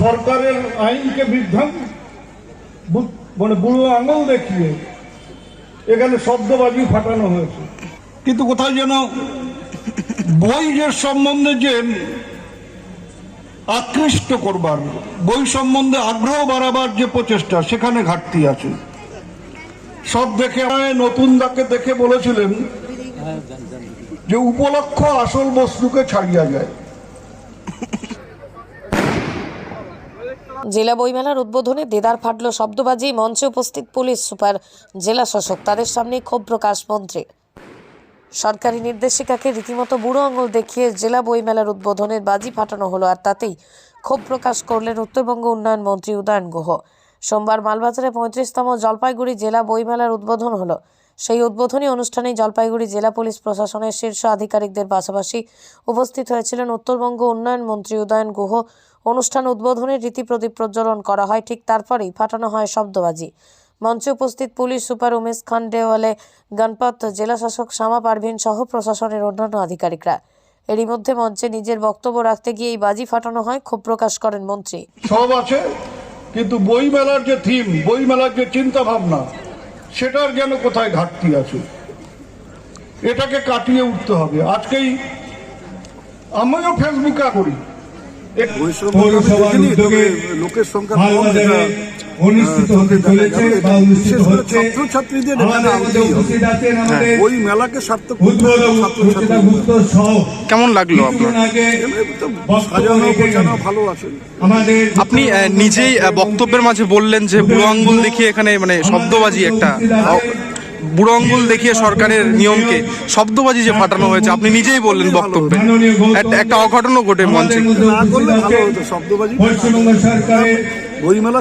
সরকারের আইনকে বিভ্রান্ত মানে বুড়ো আঙুল দেখিয়ে এখানে শব্দবাজি ফাটানো হয়েছে। কিন্তু কোথায় যেন বইয়ের সম্বন্ধে যে আকৃষ্ট করবার, বই সম্বন্ধে আগ্রহ বাড়াবার যে প্রচেষ্টা, সেখানে ঘাটতি আছে। সব দেখে নতুন দাকে দেখে বলেছিলেন যে উপলক্ষ আসল বস্তুকে ছাড়িয়া যায়। জেলা বইমেলার উদ্বোধনে দেদার ফাটল শব্দবাজি, মঞ্চে উপস্থিত পুলিশ, সুপার জেলা শাসক, তাদের সামনে ক্ষোভ প্রকাশ মন্ত্রী সরকারি নির্দেশিকাকে রীতিমতো বুড়ো আঙুল দেখিয়ে জেলা বইমেলার উদ্বোধনের বাজি ফাটানো হলো আর তাতেই ক্ষোভ প্রকাশ করলেন উত্তরবঙ্গ উন্নয়ন মন্ত্রী উদয়ন গুহ। সোমবার মালবাজারে পঁয়ত্রিশতম জলপাইগুড়ি জেলা বইমেলার উদ্বোধন হলো। সেই উদ্বোধনী অনুষ্ঠানে জলপাইগুড়ি জেলা পুলিশ প্রশাসনের শীর্ষ আধিকারিকদের পাশাপাশি উপস্থিত হয়েছিলেন উত্তরবঙ্গ উন্নয়ন মন্ত্রী উদয়ন গুহ। অনুষ্ঠান উদ্বোধনের রীতি প্রদীপ প্রজ্বলন করা হয়, ঠিক তারপরেই ফাটানো হয় শব্দবাজি। মঞ্চে উপস্থিত পুলিশ সুপার উমেশ খান্ডেওয়ালে গণপত জেলা শাসক শ্যামা পারভিন সহ প্রশাসনের অন্যান্য আধিকারিকরা। এরই মধ্যে মঞ্চে নিজের বক্তব্য রাখতে গিয়ে এই বাজি ফাটানো হয়, ক্ষোভ প্রকাশ করেন মন্ত্রী। সব আছে, কিন্তু বই মেলার যে থিম বই মেলার যে চিন্তা ভাবনা সেটার যেন কোথায় ঘাটতি আছে। এটাকে কাটিয়ে উঠতে হবে। আজকেই আমিও ফেসবুকে করি। এক- পৌরসভার উদ্যোগে লোকের সংখ্যা অনুষ্ঠিত হতে চলেছে বা অনুষ্ঠিত হচ্ছে। ছাত্রছাত্রীদের। উপস্থিত আছেন আমাদের ওই মেলাকে সার্থক সহ। কেমন লাগল। ভালো আছে। আমাদের আপনি নিজেই বক্তব্যের মাঝে বললেন যে বুড়ো আঙ্গুল দেখিয়ে এখানে মানে শব্দবাজি একটা বুড়ো আঙ্গুল দেখিয়ে সরকারের নিয়মকে শব্দবাজি যে ফাটানো হয়েছে আপনি নিজেই বললেন বক্তব্যে। একটা- একটা অঘটনও ঘটে মঞ্চে। শব্দবাজি। পশ্চিমবঙ্গ সরকারের বইমেলা